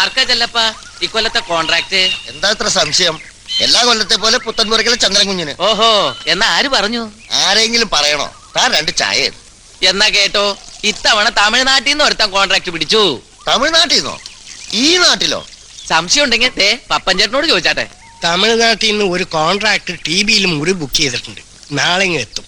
ആർക്കാ ചെല്ലപ്പ? ഇക്കൊല്ലത്തെ കോൺട്രാക്ട് എന്താ ഇത്ര സംശയം? എല്ലാ കൊല്ലത്തെ പോലെ പുത്തൻപുറക്കിലെ ചന്ദ്രൻ കുഞ്ഞിന്. ഓഹോ എന്നാ ആര് പറഞ്ഞു? ആരെങ്കിലും പറയണോ? താൻ രണ്ട് ചായ. എന്നാ കേട്ടോ ഇത്തവണ തമിഴ്നാട്ടിൽ നിന്ന് ഒരുത്തൻ കോൺട്രാക്ട് പിടിച്ചു. തമിഴ്നാട്ടിൽ നിന്നോ? ഈ നാട്ടിലോ? സംശയം ഉണ്ടെങ്കിൽ തേ പപ്പൻ ചേട്ടനോട് ചോദിച്ചാട്ടെ. തമിഴ്നാട്ടിൽ നിന്ന് ഒരു കോൺട്രാക്ട് ടി ബിയിൽ മുറി ബുക്ക് ചെയ്തിട്ടുണ്ട്. നാളെ ഇങ്ങ് എത്തും.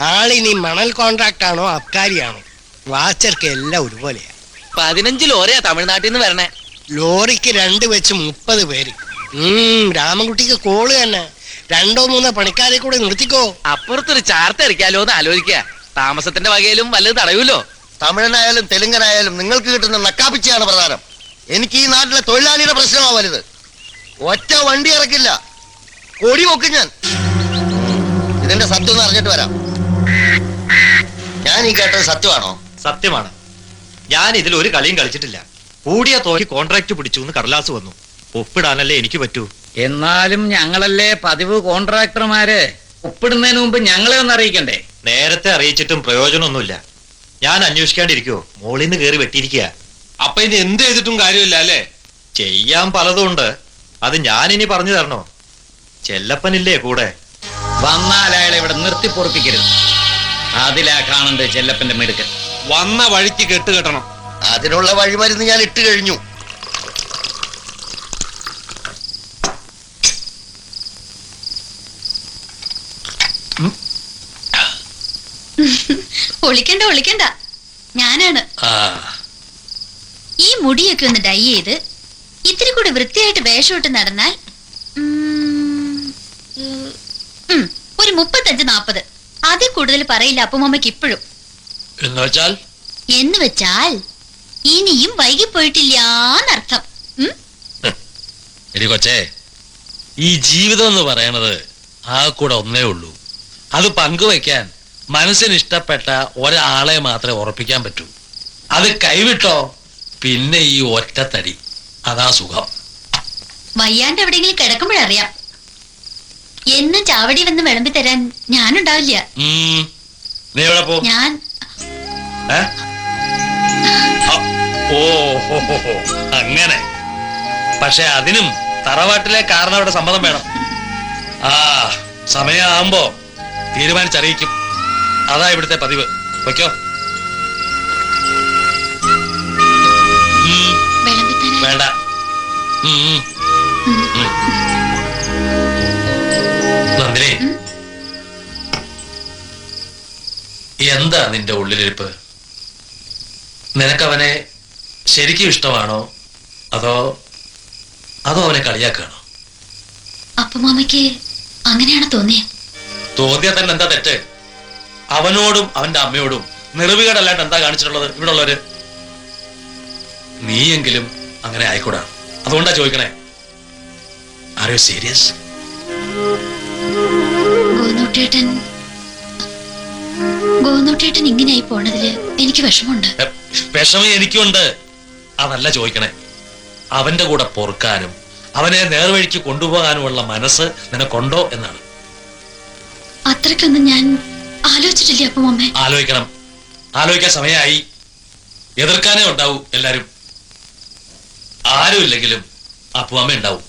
ആളിനി മണൽ കോൺട്രാക്ട് ആണോ അബ്കാരിയാണോ വാച്ചർക്ക് എല്ലാം ഒരുപോലെയാ. പതിനഞ്ചിൽ ലോറിയാ തമിഴ്നാട്ടിൽ നിന്ന് വരണേ. ലോറിക്ക് രണ്ട് വെച്ച് മുപ്പത് പേര്. ഉം രാമൻകുട്ടിക്ക് കോൾ തന്നെ. രണ്ടോ മൂന്നോ പണിക്കാരെ കൂടെ നിർത്തിക്കോ. അപ്പുറത്തൊരു ചാർത്ത അടിക്കാലോ എന്ന് ആലോചിക്കുക. താമസത്തിന്റെ വകയിലും വല്ലത് തടയൂലോ? തമിഴനായാലും തെലുങ്കനായാലും നിങ്ങൾക്ക് കിട്ടുന്ന നക്കാപ്പിച്ചയാണ് പ്രധാനം. എനിക്ക് ഈ നാട്ടിലെ തൊഴിലാളിയുടെ പ്രശ്നമാവരുത് ഒറ്റ വണ്ടി ഇറക്കില്ല. കൊടി പൊക്കും ഞാൻ. ഇതിന്റെ സത്യം ഒന്ന് അറിഞ്ഞിട്ട് വരാം. ഞാൻ ഈ കേട്ടത് സത്യമാണോ? സത്യമാണ്. ഞാൻ ഇതിൽ ഒരു കളിയും കളിച്ചിട്ടില്ല. കൂടിയ തോക്കി കോൺട്രാക്ട് പിടിച്ചു എന്ന് കടലാസ് വന്നു. ഒപ്പിടാനല്ലേ എനിക്ക് പറ്റൂ? എന്നാലും ഞങ്ങളല്ലേ പതിവ് കോൺട്രാക്ടർമാര്. ഒപ്പിടുന്നതിന് മുമ്പ് ഞങ്ങളെ ഒന്ന് അറിയിക്കണ്ടേ? നേരത്തെ അറിയിച്ചിട്ടും പ്രയോജനമൊന്നുമില്ല. ഞാൻ അന്വേഷിക്കാണ്ടിരിക്കോ മോളിന്ന് നിന്ന് കയറി വെട്ടിയിരിക്കുക. അപ്പൊ ഇനി എന്ത് ചെയ്തിട്ടും കാര്യമില്ല അല്ലേ? ചെയ്യാൻ പലതും അത് ഞാൻ ഇനി പറഞ്ഞു തരണോ? ചെല്ലപ്പനില്ലേ കൂടെ? വന്നാൽ അയാളെ ഇവിടെ നിർത്തി പൊറപ്പിക്കരുത് അതിലാ കാണണ്ടേ ചെല്ലപ്പന്റെ മെടുക്കൽ വന്ന വഴിക്ക് കെട്ട് കെട്ടണം അതിനുള്ള വഴിമരുന്ന് ഞാൻ ഇട്ട് കഴിഞ്ഞു. ഒളിക്കണ്ട ഒളിക്കണ്ട. ഞാനാണ്. ഈ മുടിയൊക്കെ ഒന്ന് ഡൈ ചെയ്ത് ഇത്തിരി കൂടി വൃത്തിയായിട്ട് വേഷമിട്ട് നടന്നാൽ ഒരു മുപ്പത്തഞ്ച് നാപ്പത്. അതിൽ കൂടുതൽ പറയില്ല അപ്പുമ്മക്ക് ഇപ്പോഴും. എന്ന് വെച്ചാൽ ഇനിയും വൈകിപ്പോയിട്ടില്ലാന്നർത്ഥം. പോയിട്ടില്ല എടി കൊച്ചേ ഈ ജീവിതം എന്ന് പറയണത് ആ കൂടെ ഒന്നേ ഉള്ളൂ. അത് പങ്കുവെക്കാൻ മനസ്സിന് ഇഷ്ടപ്പെട്ട ഒരാളെ മാത്രമേ ഉറപ്പിക്കാൻ പറ്റൂ. അത് കൈവിട്ടോ പിന്നെ ഈ ഒറ്റത്തടി. അതാ സുഖം. വയ്യാണ്ട് എവിടെയെങ്കിലും കിടക്കുമ്പോഴറിയാം. എന്നും ചാവടി വന്ന് വിളമ്പി തരാൻ ഞാനുണ്ടാവില്ല. ഉം. നീ എവിടെ പോ? ഞാൻ ഏ? ഓ. അങ്ങനെ. പക്ഷെ അതിനും തറവാട്ടിലെ കാരണവരുടെ സമ്മതം വേണം. ആ സമയമാകുമ്പോ തീരുമാനിച്ചറിയിക്കും. അതാ ഇവിടുത്തെ പതിവ്. വയ്ക്കോ വേണ്ട. നന്ദിനി. എന്താ നിന്റെ ഉള്ളിലിരിപ്പ്? നിനക്കവനെ ശരിക്കും ഇഷ്ടമാണോ? അതോ അതോ അവനെ കളിയാക്കാണോ അപ്പുമാമയ്ക്ക് അങ്ങനെയാണ് തോന്നിയ. തോന്നിയാ തന്നെ എന്താ തെറ്റ്? അവനോടും അവന്റെ അമ്മയോടും നിറവുകേടല്ലാണ്ട് എന്താ കാണിച്ചിട്ടുള്ളത് ഇവിടെ ഉള്ളവര് നീയെങ്കിലും അങ്ങനെ ആയിക്കൂടാ. അതുകൊണ്ടാ ചോദിക്കണേ. ആർ യു സീരിയസ് ഗോനൂട്ടേട്ടൻ ഗോനൂട്ടേട്ടൻ ഇങ്ങനെയായി പോണതിൽ എനിക്ക് വിഷമമുണ്ട്. വിഷമം എനിക്കുണ്ട്. അതല്ല ചോദിക്കണേ. അവന്റെ കൂടെ പൊറുക്കാനും അവനെ നേർവഴിക്ക് കൊണ്ടുപോകാനുമുള്ള മനസ്സ് നിനക്കുണ്ടോ എന്നാണ്. അത്രക്കൊന്നും ഞാൻ ആലോചിച്ചിട്ടില്ല അപ്പൊ ആലോചിക്കണം. ആലോചിക്കാൻ സമയമായി. എതിർക്കാനേ ഉണ്ടാവൂ എല്ലാരും. ആരുമില്ലെങ്കിലും അപ്പുവമ്മ ഉണ്ടാവും.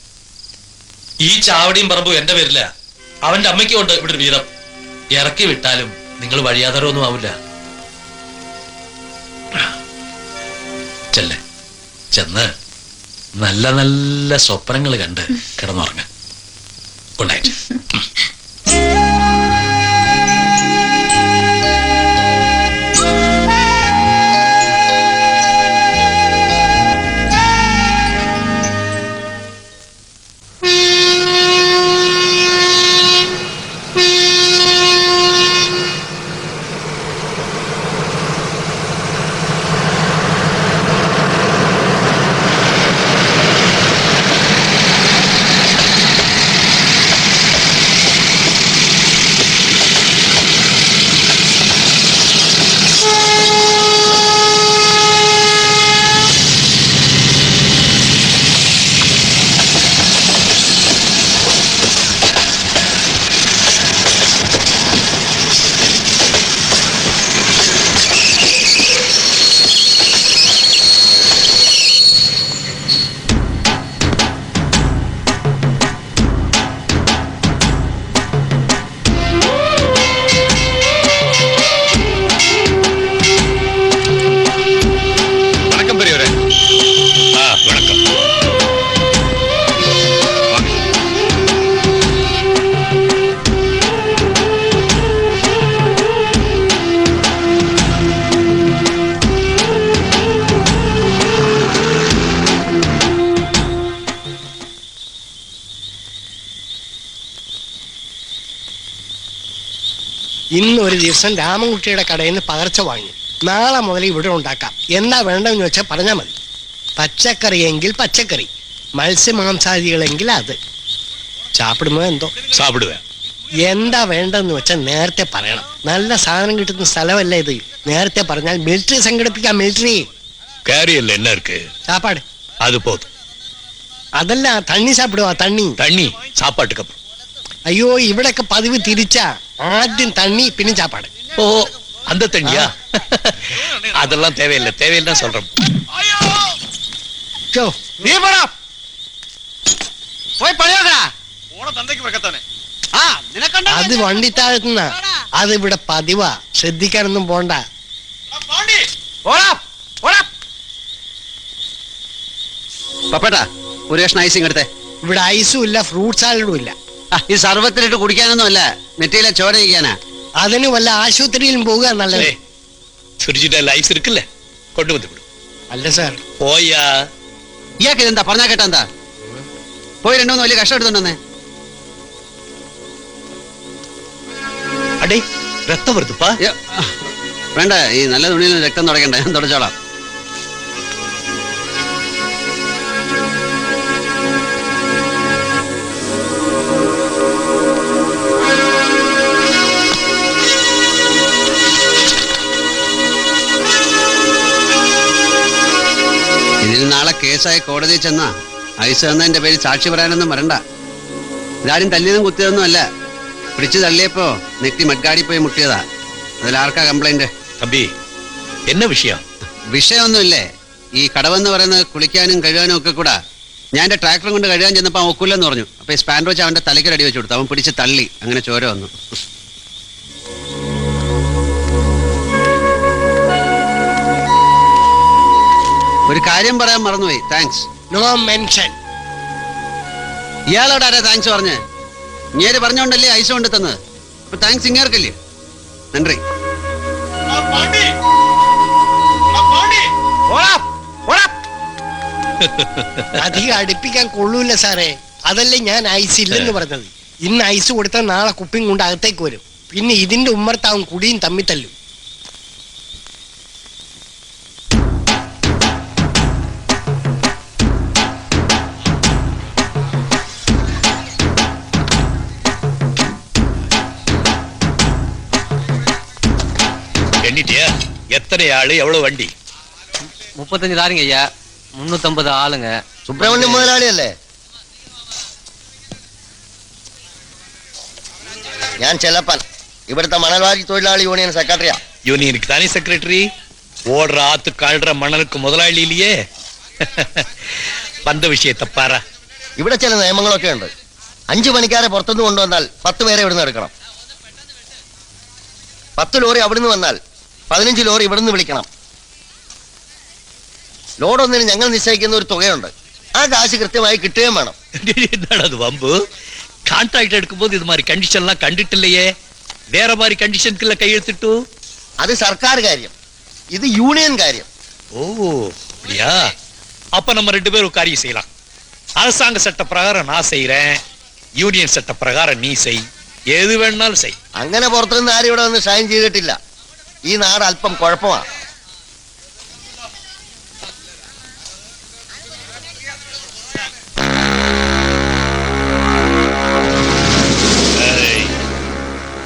ഈ ചാവടിയും പറമ്പും എന്റെ പേരില്ല അവന്റെ അമ്മയ്ക്കും ഉണ്ട് ഇവിടെ വീരം ഇറക്കി വിട്ടാലും നിങ്ങൾ വഴിയാതരമൊന്നും ആവില്ല. ചെല്ലേ. ചെന്ന് നല്ല നല്ല സ്വപ്നങ്ങൾ കണ്ട് കിടന്നുറങ്ങ. Good night. ഇന്ന് ഒരു ദിവസം രാമൻകുട്ടിയുടെ കടയിൽ നിന്ന് പകർച്ച വാങ്ങി നാളെ മുതൽ ഇവിടെ ഉണ്ടാക്കാം എന്താ വേണ്ടെന്ന് വെച്ചാൽ പറഞ്ഞാൽ മതി പച്ചക്കറി എങ്കിൽ പച്ചക്കറി മത്സ്യമാംസാദികളെങ്കിൽ അത് ചാപ്പിടുമോ എന്തോ സാപ്പിടുവേൻ എന്താ വേണ്ടെന്ന് വെച്ചാൽ നേരത്തെ പറയണം നല്ല സാധനം കിട്ടുന്ന സ്ഥലമല്ല ഇത് നേരത്തെ പറഞ്ഞാൽ മിലിറ്ററി സംഘടിപ്പിക്കാം മിലിറ്ററി கேரியல்ல என்ன இருக்கு சாப்பாடு அது போதும் അതല്ല തണ്ണി സാപ്പിടുവാ തണ്ണി தண்ணி சாப்பாட்டுக்கு அப்புறம் അയ്യോ ഇവിടൊക്കെ പതിവ് തിരിച്ചാ ആദ്യം തണ്ണി പിന്നെ ചാപ്പാട് ஓ அந்த தண்ணியா அதெல்லாம் தேவையில்லை தேவையில்லை சொல்றேன் ചോ നീ പോടാ പോയി പണിയാക്കടാ ആ നിനക്കണ്ട അത് വണ്ടി താഴ്ത്തുന്ന അത് ഇവിടെ പതിവാ ശ്രദ്ധിക്കാനൊന്നും പോണ്ട പോടാ പോടാ പപ്പേട്ടാ ഒരു കഷ്ണം ഐസിങ് എടുത്തേ ഇവിടെ ഐസും ഇല്ല ഫ്രൂട്ട് സാലഡും ഇല്ല ആ, ഈ സർവത്തിലിട്ട് കുടിക്കാനൊന്നും അല്ല നെറ്റിയിലെ ചോരയിക്കാനാ അതിന് വല്ല ആശുപത്രിയിലും പോവുക നല്ലത്. ലൈഫ് ഇരിക്കില്ലേ? കൊണ്ടുപോയി അല്ല സാർ. പോയാ? ഇയാൾക്ക് എന്താ പറഞ്ഞാ കേട്ടാ എന്താ? പോയി രണ്ടു മൂന്ന് വലിയ കഷ്ടം എടുത്തോണ്ടേ അടേ രക്തം വേണ്ട ഈ നല്ല തുണിയിൽ രക്തം തുടക്കണ്ട ഞാൻ തുടച്ചോളാം. കേസായി കോടതിയിൽ ചെന്ന ഐസ് എന്നതിന്റെ പേരിൽ സാക്ഷി പറയാനൊന്നും വരണ്ട. ഇതാരും തല്ലിയതും കുത്തിയതൊന്നും അല്ല. പിടിച്ചു തള്ളിയപ്പോ നെറ്റി മഡ്ഗാടി പോയി മുട്ടിയതാ. അതിലാർക്കാ കംപ്ലൈന്റ് തമ്പി എന്ന വിഷയം? വിഷയമൊന്നുമില്ലേ? ഈ കടവെന്ന് പറയുന്നത് കുളിക്കാനും കഴിയാനും ഒക്കെ കൂടെ. ഞാൻ എന്റെ ട്രാക്ടറും കൊണ്ട് കഴിയാൻ ചെന്നപ്പോൾ അവൻ ഒക്കില്ലെന്ന് പറഞ്ഞു. അപ്പൊ ഈ സ്പാൻഡ് വെച്ച് അവന്റെ തലയ്ക്കൊരടി വെച്ചു കൊടുത്തു. അവൻ പിടിച്ച് തള്ളി. അങ്ങനെ ചോര വന്നു. ഒരു കാര്യം പറയാൻ മറന്നുപോയി. താങ്ക്സ് നോ മെൻഷൻ ഇയാളോട് ആരാ താങ്ക്സ് പറഞ്ഞ്? ഇങ്ങേര് പറഞ്ഞോണ്ടല്ലേ ഐസ് കൊണ്ട് തന്നത് അപ്പൊ താങ്ക്സ് ഇങ്ങേർക്കല്ലേ? നന്ദി. പോടാ പോടാ അധികം അടുപ്പിക്കാൻ കൊള്ളൂല്ല സാറേ. അതല്ലേ ഞാൻ ഐസ് ഇല്ലെന്ന് പറഞ്ഞത്. ഇന്ന് ഐസ് കൊടുത്താൽ നാളെ കുപ്പിയും കൊണ്ട് അകത്തേക്ക് വരും. പിന്നെ ഇതിന്റെ ഉമ്മർത്താവും കുടിയും തമ്മി எத்தனை ஆளு எவ்வளவு வண்டி முப்பத்தஞ்சு தாருங்க ஐயா முன்னூத்தம்பது ஆளுங்க സുബ്രഹ്മണ്യം മുതലാളിയല്ലേ ഞാൻ ചെലപ്പൻ ഇവിടുത്തെ മണൽവാരി തൊഴിലാളി യൂണിയൻ സെക്രട്ടറിയാ யூனியனுக்கு தானே செக்ரட்டரி ஓடுற ஆத்து காழ்ற மணலுக்கு முதலாளி இல்லையே வந்த விஷயத்தை பாரா ഇവിടെ ചില നിയമങ്ങളൊക്കെ ഉണ്ട് അഞ്ചു പണിക്കാരെ പുറത്തുനിന്ന് കൊണ്ടുവന്നാൽ പത്ത് പേരെ ഇവിടുന്ന് എടുക്കണം പത്ത് ലോറി അവിടുന്ന് വന്നാൽ പതിനഞ്ച് ലോറി ഇവിടുന്ന് വിളിക്കണം ലോഡ് ഒന്നിന് ഞങ്ങൾ നിശ്ചയിക്കുന്ന ഒരു തുകയുണ്ട് ആ കാശ് കൃത്യമായി കിട്ടുകയും വേണം என்னடா அது வம்பு கான்ட்ராக்ட் எடுக்கும்போது இது மாதிரி கண்டிஷன்லாம் கண்டுட்டு இல்லையே வேற மாதிரி கண்டிஷனுக்குள்ள கையெழுத்திட்டு അത് സർക്കാർ കാര്യം ഇത് യൂണിയൻ കാര്യം ஓ அப்படியா அப்ப நம்ம ரெண்டு பேரும் ஒரு காரியம் செய்யலாம் அரசாங்க சட்ட பிரகாரம் நான் செய்யறேன் யூனியன் சட்ட பிரகாரம் நீ செய் எது வேணாலும் செய் അങ്ങനെ പുറത്തുനിന്ന് ആരും ഇവിടെ വന്ന് ഷൈൻ ചെയ്തിട്ടില്ല ഈ നാട് അല്പം കുഴപ്പമാണ് ஏய்,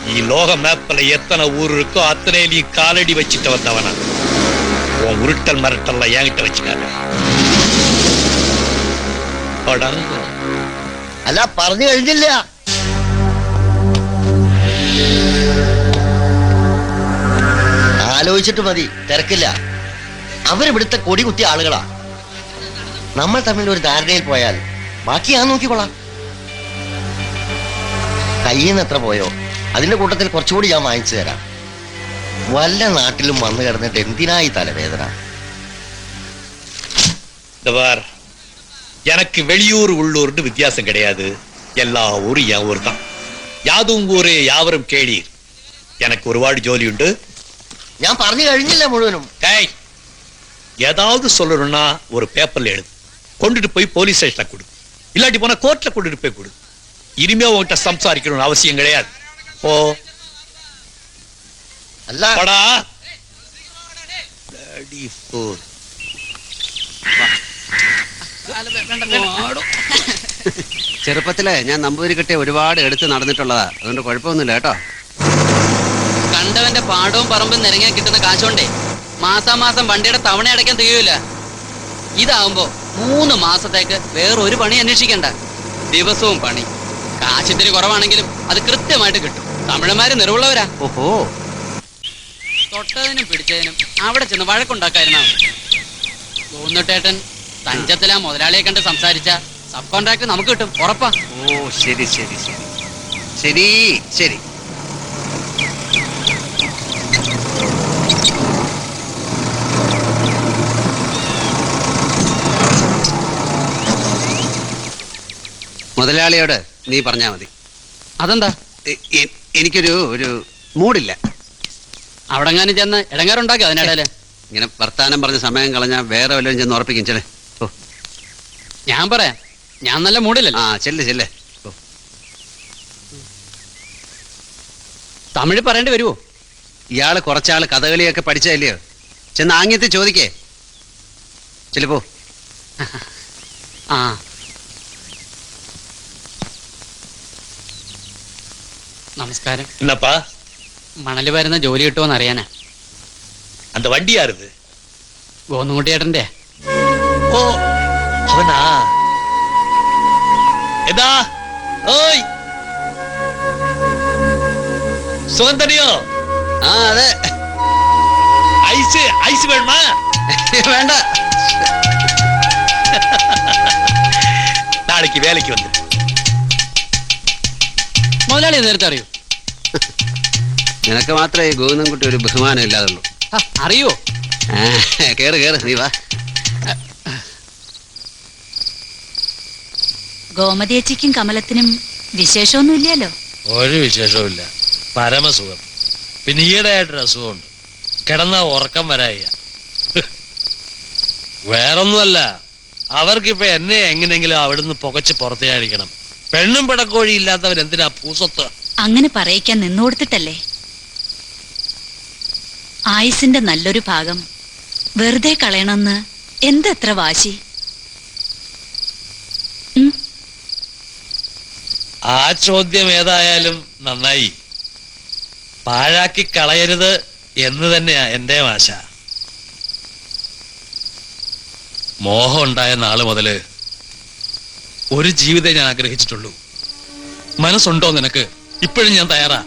நீ லோக மேப்ல எத்தனை ஊர் இருக்கோ அத்தனையிலையும் காலடி வச்சுட்டு வந்தவனா உன் உருட்டல் மிரட்டல்லாம் என்கிட்ட வச்சுக்காத அடங்கும். അല്ല പറഞ്ഞു കഴിഞ്ഞില്ല ആലോചിച്ചിട്ട് മതി തിരക്കില്ല അവരിവിടുത്തെ കൊടി കുത്തിയ ആളുകളാ നമ്മൾ തമ്മിൽ ഒരു ധാരണയിൽ പോയാൽ ബാക്കി ഞാൻ നോക്കിക്കൊള്ളാം കയ്യിൽ നിന്ന് എത്ര പോയോ അതിന്റെ കൂട്ടത്തിൽ കുറച്ചുകൂടി ഞാൻ വാങ്ങിച്ചു തരാം വല്ല നാട്ടിലും വന്നു കിടന്നിട്ട് എന്തിനായി തലവേദന இந்த பார் எனக்கு வெளியூர் உள்ளூர்னு வித்தியாசம் கிடையாது எல்லா ஊரும் என் ஊர் தான் யாதும் ஊரே யாவரும் கேளீர் எனக்கு ஒருபாடு ஜோலி உண்டு ഞാൻ പറഞ്ഞു കഴിഞ്ഞില്ല മുഴുവനും டேய் ஏதாவது சொல்லணும்னா ஒரு பேப்பர்ல எழுது கொண்டுட்டு போய் போலீஸ் ஸ்டேஷன்ல கொடு இல்லாட்டி போனா கோர்ட்ல கொண்டுட்டு போய் கொடு இனிமே உன்கிட்ட சம்சாரிக்கணும்னு அவசியம் கிடையாது ஓ അല്ല പടാ ചെറുപ്പത്തിലെ ഞാൻ നമ്പൂതിരി കെട്ടിയ ഒരുപാട് എടുത്ത് നടന്നിട്ടുള്ളതാ അതുകൊണ്ട് കുഴപ്പമൊന്നുമില്ല കേട്ടോ കണ്ടവന്റെ പാടവും പറമ്പും നിരങ്ങാൻ കിട്ടുന്ന കാശോണ്ടേ. മാസാമാസം വണ്ടിയുടെ തവണ അടയ്ക്കാൻ തികയൂല. ഇതാവുമ്പോ മൂന്ന് മാസത്തേക്ക് വേറൊരു പണി അന്വേഷിക്കണ്ട. ദിവസവും പണി. കാശിത്തിരി കുറവാണെങ്കിലും അത് കൃത്യമായിട്ട് കിട്ടും. തമിഴന്മാര് നിറവുള്ളവരാ. ഓഹോ. തൊട്ടതിനും പിടിച്ചതിനും അവിടെ ചെന്ന് വഴക്കുണ്ടാക്കായിരുന്നാ തോന്നുട്ടേട്ടൻ തഞ്ചത്തിലാ മുതലാളിയെ കണ്ട് സംസാരിച്ച സബ് കോൺട്രാക്ട് നമുക്ക് കിട്ടും. ഉറപ്പാ. ഓ ശരി ശരി ശരി. ശരി ശരി. മുതലാളിയോട് നീ പറഞ്ഞാ മതി. അതെന്താ? എനിക്കൊരു ഒരു മൂടില്ല. അവിടെങ്ങാനും ചെന്ന് ഇടങ്ങാറുണ്ടാക്കി അതിനിടയിൽ? ഇങ്ങനെ വർത്താനം പറഞ്ഞ സമയം കളഞ്ഞാൽ വേറെ വല്ലതും ചെന്ന് ഉറപ്പിക്കും ചെല്ലേ ഓ ഞാൻ പറയാം. ഞാൻ നല്ല മൂടില്ലല്ലോ. ആ ചെല്ലേ ചെല്ലേ. ഓ തമിഴ് പറയേണ്ടി വരുമോ ഇയാൾ കുറച്ചാൾ കഥകളിയൊക്കെ പഠിച്ചതല്ലയോ? ചെന്ന് ആംഗ്യത്തിൽ ചോദിക്കേ. പോ. ആ. നമസ്കാരം என்னப்பா മണല് വരുന്ന ജോലി കിട്ടുമോന്ന് അറിയാനാ அந்த வண்டி யாருது ഗോന്നുകുട്ടിയേട്ടന്റെ ஓ அவனா எதா ஓய் சுகந்தனியோ ആ അതെ ஐஸ் ஐஸ் வேணுமா വേണ്ട நாளைக்கு வேலைக்கு வந்து മുതലാളി നേരത്തെ അറിയൂ? നിനക്ക് മാത്രമേ ഈ ഗോവിന്ദൻകുട്ടി ഒരു ബഹുമാനം ഇല്ലാതുള്ളൂ. അറിയോ? കേറ് കേറ് നീ വാ. ഗോമതിയച്ചിക്കും കമലത്തിനും വിശേഷമൊന്നും ഇല്ലല്ലോ ഒരു വിശേഷവുമില്ല. പരമസുഖം. പിന്നെ ഈയിടെയായിട്ടൊരു അസുഖമുണ്ട്. കിടന്ന ഉറക്കം വരായ വേറൊന്നുമല്ല. അവർക്കിപ്പോ എന്നെ എങ്ങനെങ്കിലും അവിടുന്ന് പുകച്ച് പുറത്തേടിക്കണം പെണ്ണും പിടക്കോഴി ഇല്ലാത്തവർ എന്തിനാ പൂസത്ത്? അങ്ങനെ പറയിക്കാൻ നിന്നുകൊടുത്തിട്ടല്ലേ ആയുസിന്റെ നല്ലൊരു ഭാഗം വെറുതെ കളയണമെന്ന് എന്തെത്ര വാശി? ആ ചോദ്യം ഏതായാലും നന്നായി. പാഴാക്കി കളയരുത് എന്ന് തന്നെയാ എന്റെ വാശ മോഹം ഉണ്ടായ നാൾ മുതൽ ഒരു ജീവിതം ഞാൻ ആഗ്രഹിച്ചിട്ടുള്ളൂ. മനസ്സുണ്ടോ നിനക്ക്? ഇപ്പോഴും ഞാൻ തയ്യാറാ.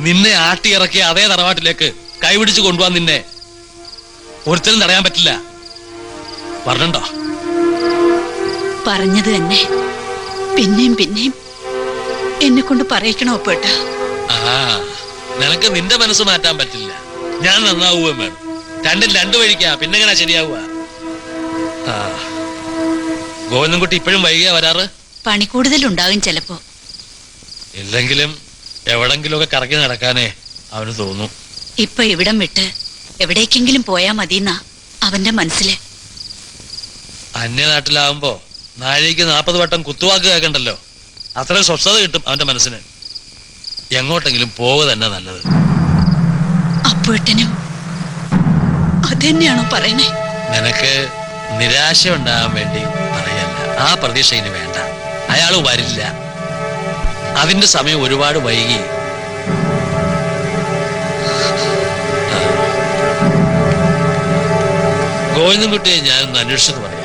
നിന്നെ ആട്ടിയിറക്കിയ അതേ തറവാട്ടിലേക്ക് കൈപിടിച്ച് കൊണ്ടുപോവാൻ നിന്നെ ഒരുത്തരും തടയാൻ പറ്റില്ല. പറഞ്ഞോ പറഞ്ഞത് തന്നെ. പിന്നെയും പിന്നെയും എന്നെ കൊണ്ട് പറയിക്കണോ പേട്ട ആ നിനക്ക് നിന്റെ മനസ്സ് മാറ്റാൻ പറ്റില്ല. ഞാൻ നന്നാവുകയും വേണം. രണ്ടും രണ്ടു വഴിക്കാ പിന്നെങ്ങനെ ശരിയാവുക? ആ. ഗോവിന്ദൻകുട്ടി ഇപ്പോഴും വൈകിയാ വരാറ്? പണി കൂടുതൽ ഉണ്ടാകും ചിലപ്പോ. ഇല്ലെങ്കിലും എവിടെങ്കിലുമൊക്കെ കറങ്ങി നടക്കാനേ അവന് തോന്നും. ഇപ്പൊ ഇവിടം വിട്ട് എവിടേക്കെങ്കിലും പോയാ മതിന്നാ അവന്റെ മനസ്സിൽ. അന്യനാട്ടിലാവുമ്പോ നാഴേക്ക് നാൽപ്പത് വട്ടം കുത്തുവാക്ക് കേൾക്കണ്ടല്ലോ? അത്രയും സ്വസ്ഥത കിട്ടും അവന്റെ മനസ്സിന്. എങ്ങോട്ടെങ്കിലും പോവുക തന്നെ നല്ലത്. അപ്പേട്ടനും അതെന്നെയാണോ പറയണേ? നിനക്ക് നിരാശ ഉണ്ടാകാൻ വേണ്ടി ആ പ്രതീക്ഷ ഇനി വേണ്ട. അയാൾ വരില്ല. അതിന്റെ സമയം ഒരുപാട് വൈകി. ഗോവിന്ദൻകുട്ടിയെ ഞാനൊന്ന് അന്വേഷിച്ചത് പറയാം.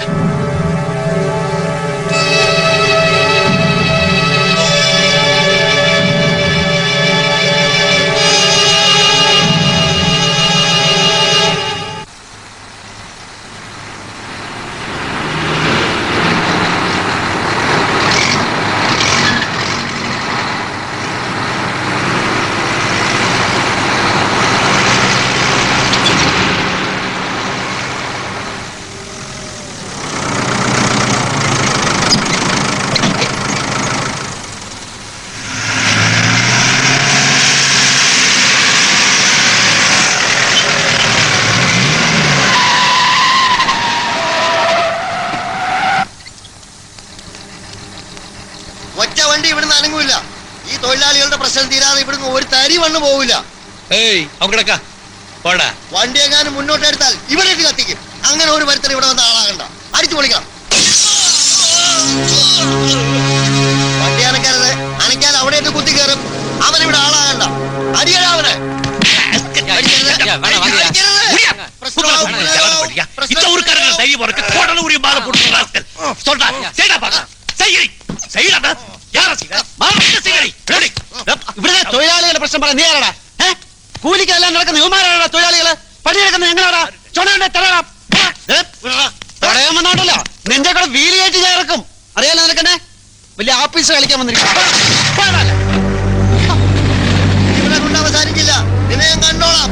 തരി മണ്ണ് പോവില്ല ഏയ് അവിടെ പോടാ വണ്ടി എങ്ങാനും മുന്നോട്ട് എടുത്താൽ ഇവിടെ ഇട്ട് കത്തിക്കും അങ്ങനെ ഒരു മരത്തിൽ ഇവിടെ വന്ന ആളാകണ്ട അടിച്ചു പൊളിക്കണം വണ്ടി അനക്കരുത് അനക്കാതെ അവിടെ ഇട്ട് കുത്തി കയറും അവനിവിടെ ആളാകണ്ട അടിയടാ അവനെ അടിക്കരുത്. யா, வேணாம், வாங்கய்யா. അടിക്കരുത്. പ്രശ്നമാവും. இந்த ஊருக்காரங்க தைரியம் இருக்கு கோடல உரிய மாலை போட்டு ராஸ்கல் சொல்றா செய்டா பாக்க செய்யறி Oh. ഇവിടെ oh. തൊഴിലാളികളുടെ പ്രശ്നം പറയാം നീ ആരാടാ? കൂലിക്കെല്ലാം നടക്കുന്ന യുവമാരാടാ തൊഴിലാളികൾ? പണിയെടുക്കുന്ന ഞങ്ങളാടാ? ചുണയുടെ തലടാ തടയാൻ വന്നോണ്ടല്ലോ. നിന്റെ കൂടെ വീലിയേറ്റ് ചേർക്കും അറിയാലോ നിനക്കെന്നെ? വലിയ ആപ്പീസ് കളിക്കാൻ വന്നിരിക്കും അവസാനിക്കില്ല. നിന്നെ ഞാൻ കണ്ടോളാം.